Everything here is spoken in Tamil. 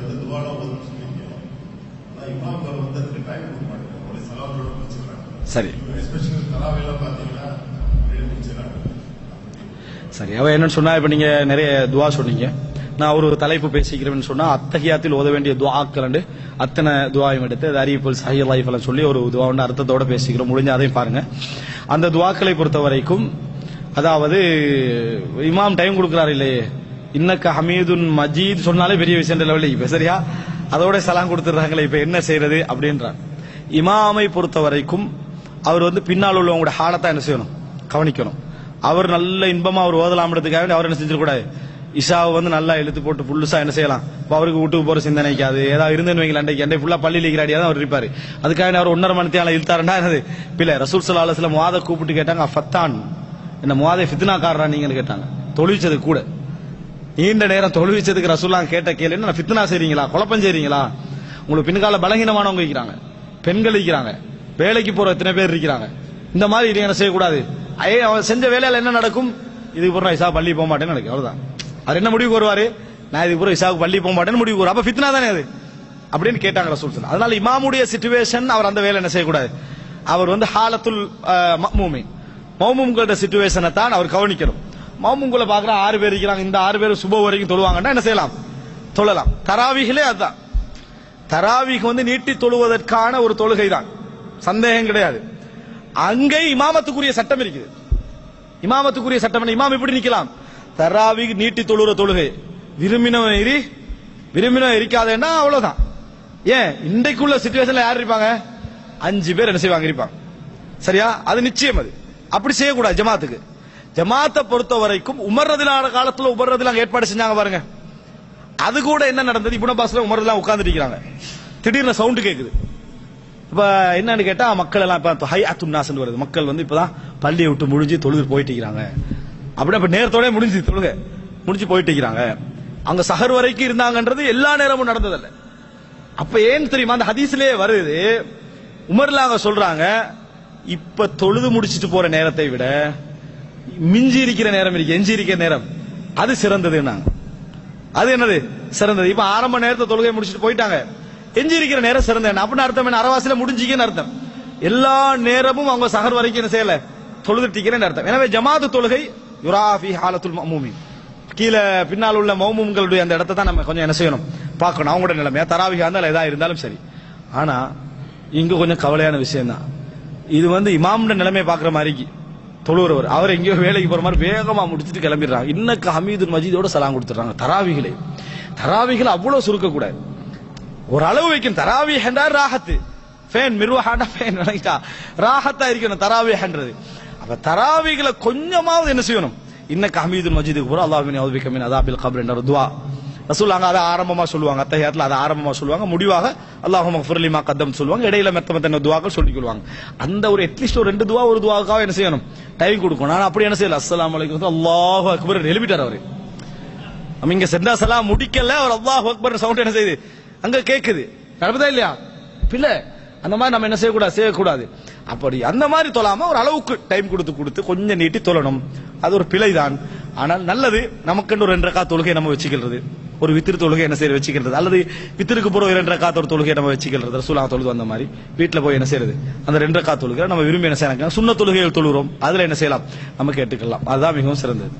அந்த துவால ஓதுன்னு சொல்லியிருக்கீங்க ஆனா இமாம்கள் வந்து அதுக்கு டைம் கொடுக்க மாட்டேங்க. ஒரு சலாத்தோட முடிச்சிடறாங்க. சரி. எஸ்பெஷலி தராவையெல்லாம் பார்த்தீங்கன்னா முடிச்சிடறாங்க. சரி அவ என்னன்னு சொன்னா இப்ப நீங்க நிறைய துவா சொன்னீங்க. நான் ஒரு தலைப்பு பேசிக்கிறேன்னு சொன்னா அத்தகையாத்தில் ஓத வேண்டிய துவாக்கள் அத்தனை துவாயும் எடுத்து அது அறிவிப்புல் சஹி லைஃப் எல்லாம் சொல்லி ஒரு துவா ஒன்று அர்த்தத்தோட பேசிக்கிறோம். முடிஞ்ச அதையும் பாருங்க. அந்த துவாக்களை பொறுத்த வரைக்கும் அதாவது இமாம் டைம் கொடுக்கிறார் இல்லையே. இன்னக்க ஹமீதுன் மஜீத் சொன்னாலே பெரிய விஷயம் லெவலில் இப்ப சரியா? அதோட சலாம் கொடுத்துறாங்களே இப்ப என்ன செய்யறது அப்படின்றார். இமாமை பொறுத்த வரைக்கும் அவர் வந்து பின்னால் உள்ளவங்களோட ஹாலத்தை என்ன செய்யணும்? கவனிக்கணும். அவர் நல்ல இன்பமா அவர் ஓதலாம்ன்றதுக்காக அவர் என்ன செஞ்சிடக்கூடாது? இஷாவை வந்து நல்லா இழுத்து போட்டு புல்லுசா என்ன செய்யலாம்? இப்போ அவருக்கு வீட்டுக்கு போற சிந்தனைக்காது ஏதாவது இருந்துன்னு வைங்களேன் அன்றைக்கு அண்டை ஃபுல்லா பள்ளியில் இருக்கிறாடியா தான் அவர் இருப்பாரு. அதுக்காக அவர் ஒன்றரை மணி தேவை இழுத்தாருன்னா என்னது? பிள்ளை ரசூல் சல்லா மாத கூப்பிட்டு கேட்டாங்க ஃபத்தான் என்ன மாத ஃபித்னாக்காரரா நீங்கன்னு கேட்டாங்க. தொழிச்சது கூட. நீண்ட நேரம் தொழுவிச்சதுக்கு ரசூல்லாம் கேட்ட கேள்வி என்ன ஃபித்னா செய்றீங்களா? குழப்பம் செய்றீங்களா? உங்களுக்கு பின்கால பலகீனமானவங்க இருக்கிறாங்க. பெண்கள் இருக்கிறாங்க. வேலைக்கு போற எத்தனை பேர் இருக்கிறாங்க? இந்த மாதிரி இது என்ன செய்யக்கூடாது? ஐயே அவன் செஞ்ச வேலையில என்ன நடக்கும்? இதுக்கு பிறகு நான் இசா பள்ளி போக மாட்டேன்னு நினைக்கும். அவ்வளவுதான். அவர் என்ன முடிவுக்கு வருவாரு? நான் இதுக்கு பிறகு இசாவுக்கு பள்ளி போக மாட்டேன்னு முடிவு வரும். அப்ப ஃபித்னா தானே அது? அப்படின்னு கேட்டாங்க ரசூல் சொல்லு அதனால இமாமுடைய சிச்சுவேஷன் அவர் அந்த வேலை என்ன செய்யக்கூடாது? அவர் வந்து ஹாலத்துல் மக்மூமி மௌமும்களோட சிச்சுவேஷனை தான் அவர் கவனிக்கணும். மாமுங்களை பாக்குற ஆறு பேர் இருக்கிறாங்க. இந்த ஆறு பேர் சுப வரைக்கும் தொழுவாங்கன்னா என்ன செய்யலாம்? தொழலாம். தராவிகளே அதுதான். தராவிக்கு வந்து நீட்டி தொழுவதற்கான ஒரு தொழுகை தான் சந்தேகம் கிடையாது. அங்கே இமாமத்துக்குரிய சட்டம் இருக்குது. இமாமத்துக்குரிய சட்டம் என்ன? இமாம் எப்படி நிக்கலாம் தராவி நீட்டி தொழுற தொழுகை. விரும்பினவன் எரி விரும்பினவன் எரிக்காதேன்னா அவ்வளவுதான். ஏன்? இன்றைக்குள்ள சுச்சுவேஷன்ல யார் இருப்பாங்க? அஞ்சு பேர் என்ன செய்வாங்க? இருப்பாங்க. சரியா? அது நிச்சயம் அது. அப்படி செய்யக்கூடாது ஜமாத்துக்கு. ஜமாத்தை பொறுத்த வரைக்கும் உமர்றதிலான காலத்துல உமர்றதிலாம் ஏற்பாடு செஞ்சாங்க பாருங்க. அது கூட என்ன நடந்தது? இபுன பாஸ்ல உமர்றதுலாம் உட்கார்ந்துட்டு இருக்கிறாங்க. திடீர்னு சவுண்ட் கேக்குது. இப்ப என்னன்னு கேட்டா மக்கள் எல்லாம் இப்ப ஹை அத்துன்னாசன் வருது. மக்கள் வந்து இப்பதான் பள்ளியை விட்டு முடிஞ்சு தொழுது போயிட்டு இருக்கிறாங்க. அப்படின்னா இப்ப நேரத்தோட முடிஞ்சு தொழுக. முடிஞ்சு போயிட்டு இருக்கிறாங்க. அங்க சஹர் வரைக்கும் இருந்தாங்கன்றது எல்லா நேரமும் நடந்ததல்ல. அப்ப ஏன் தெரியுமா? அந்த ஹதீஸ்லயே வருது. உமர்ல அங்க சொல்றாங்க இப்ப தொழுது முடிச்சிட்டு போற நேரத்தை விட மிஞ்சி இருக்கிற நேரம் இருக்கு எஞ்சி இருக்கிற நேரம். அது சிறந்ததுன்னாங்க அது என்னது? சிறந்தது. இப்ப ஆரம்ப நேரத்தை தொழுகை முடிச்சுட்டு போயிட்டாங்க. எஞ்சி இருக்கிற நேரம் சிறந்த என்ன? அப்படின்னு அர்த்தம் என்ன? அரவாசில முடிஞ்சிக்கன்னு அர்த்தம். எல்லா நேரமும் அவங்க சகர் வரைக்கும் என்ன செய்யல? தொழுதுட்டிக்கிறேன்னு அர்த்தம். எனவே ஜமாத்து தொழுகை யுராஃபி ஹாலத்துல் மமூமி கீழே பின்னால் உள்ள மௌமும்களுடைய அந்த இடத்த தான் நம்ம கொஞ்சம் என்ன செய்யணும்? பார்க்கணும். அவங்களோட நிலைமையா தராவிகா இருந்தாலும் எதா இருந்தாலும் சரி. ஆனா இங்க கொஞ்சம் கவலையான விஷயம் தான் இது வந்து இமாம்ட நிலைமையை பாக்குற மாதிரி தொழுறவர் அவர் எங்கேயோ வேலைக்கு போற மாதிரி வேகமா முடிச்சுட்டு கிளம்பிடுறாங்க இன்னக்கு ஹமீது மஜீதோட சலாம் கொடுத்துறாங்க தராவிகளை. தராவிகளை அவ்வளவு சுருக்க கூடாது ஒரு அளவு வைக்கும். தராவி என்றால் ராகத்து. ஃபேன் மிருவஹாண்டா ஃபேன் நினைக்கா ராஹத்தா இருக்கணும். தராவிஹன்றது அப்ப தராவிகளை கொஞ்சமாவது என்ன செய்யணும்? இன்னக்கு ஹமீது மஜீதுக்கு போற அல்லாஹ்வின் அதாபில் கபர் என்ற துவா. சொல்லுவாங்க அதை ஆரம்பமா சொல்லுவாங்க. அத்தஹியாத்துல அதை ஆரம்பமா சொல்லுவாங்க. முடிவாக அல்லாஹ் மஃபுர்லி மா கத்தம் சொல்லுவாங்க. இடையில மெத்த மெத்த துவாக்கள் சொல்லி கொள்வாங்க. அந்த ஒரு அட்லீஸ்ட் ஒரு ரெண்டு துவா ஒரு துவாக்காக என்ன செய்யணும்? டைம் கொடுக்கணும். ஆனா அப்படி என்ன செய்யல? அஸ்லாம் அலைக்கும். அல்லாஹு அக்பர் எழுப்பிட்டார் அவரு. நம்ம இங்க சென்றா சலாம் முடிக்கல. அவர் அல்லாஹு அக்பர் சவுண்ட் என்ன செய்யுது? அங்க கேக்குது. நடப்புதா இல்லையா? பிள்ளை அந்த மாதிரி நம்ம என்ன செய்யக்கூடாது? செய்யக்கூடாது. அப்படி அந்த மாதிரி தொழாம ஒரு அளவுக்கு டைம் கொடுத்து கொடுத்து கொஞ்சம் நீட்டி தொழணும். அது ஒரு பிழைதான். ஆனால் நல்லது நமக்குன்னு ஒரு ரெண்டு ரக்கா தொழுகை நம்ம வச்சுக்கிறது. ஒரு வித்திரு தொழுகை என்ன செய்ய வச்சுக்கிறது. அல்லது வித்திருக்கு போற ஒரு ரெண்டு ஒரு தொழுகை நம்ம வச்சுக்கிறது. ரசூலா தொழுது அந்த மாதிரி வீட்டுல போய் என்ன செய்யறது? அந்த ரெண்டு ரக்கா தொழுகை நம்ம விரும்பி என்ன செய்யலாம்? சுண்ண தொழுகைகள் தொழுகிறோம். அதுல என்ன செய்யலாம்? நம்ம கேட்டுக்கலாம். அதுதான் மிகவும் சிறந்தது.